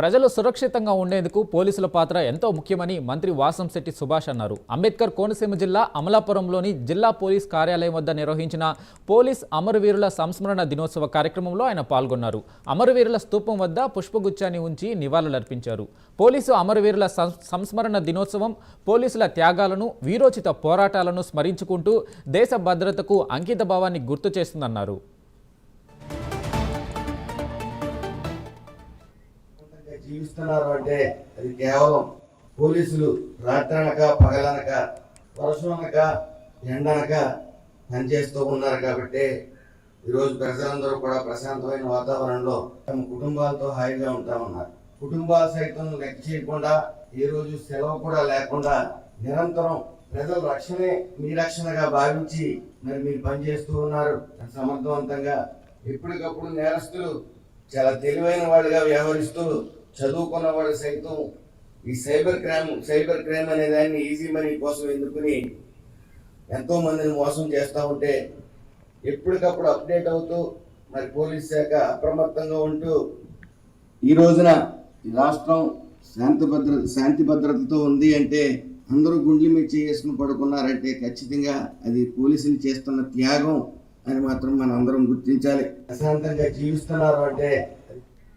ప్రజలు సురక్షితంగా ఉండేందుకు పోలీసుల పాత్ర ఎంతో ముఖ్యమని మంత్రి వాసంశెట్టి సుభాష్ అన్నారు. అంబేద్కర్ కోనసీమ జిల్లా అమలాపురంలోని జిల్లా పోలీస్ కార్యాలయం వద్ద నిర్వహించిన పోలీస్ అమరవీరుల సంస్మరణ దినోత్సవ కార్యక్రమంలో ఆయన పాల్గొన్నారు. అమరవీరుల స్తూపం వద్ద పుష్పగుచ్చాన్ని ఉంచి నివాళులర్పించారు. పోలీసు అమరవీరుల సం- సంస్మరణ దినోత్సవం పోలీసుల త్యాగాలను వీరోచిత పోరాటాలను స్మరించుకుంటూ దేశ భద్రతకు అంకిత భావాన్ని గుర్తు చేస్తుందన్నారు. జీవిస్తున్నారు అంటే అది కేవలం పోలీసులు రాత్రనక పగలనక వర్షం అనక ఎండనక పనిచేస్తూ ఉన్నారు కాబట్టి ఈరోజు ప్రజలందరూ కూడా ప్రశాంతమైన వాతావరణంలో తమ కుటుంబాలతో హాయిగా ఉంటా ఉన్నారు. కుటుంబాలు సైతం లెక్క చేయకుండా ఈ రోజు సెలవు కూడా లేకుండా నిరంతరం ప్రజల రక్షణే మీ రక్షణగా భావించి మరి మీరు పనిచేస్తూ ఉన్నారు. సమర్థవంతంగా ఎప్పటికప్పుడు నేరస్తులు చాలా తెలివైన వాడిగా వ్యవహరిస్తూ చదువుకున్న వాడు సైతం ఈ సైబర్ క్రైమ్ సైబర్ క్రైమ్ అనే దాన్ని ఈజీ మనీ కోసం ఎదుర్కొని ఎంతో మందిని మోసం చేస్తూ ఉంటే ఎప్పటికప్పుడు అప్డేట్ అవుతూ మరి పోలీస్ శాఖ అప్రమత్తంగా ఉంటూ ఈ రోజున ఈ రాష్ట్రం శాంతి భద్రత శాంతి భద్రతతో ఉంది అంటే అందరూ గుండ్లు మీద చేసుకుని పడుకున్నారంటే ఖచ్చితంగా అది పోలీసులు చేస్తున్న త్యాగం అని మాత్రం మనం అందరం గుర్తించాలి. ప్రశాంతంగా జీవిస్తున్నారు అంటే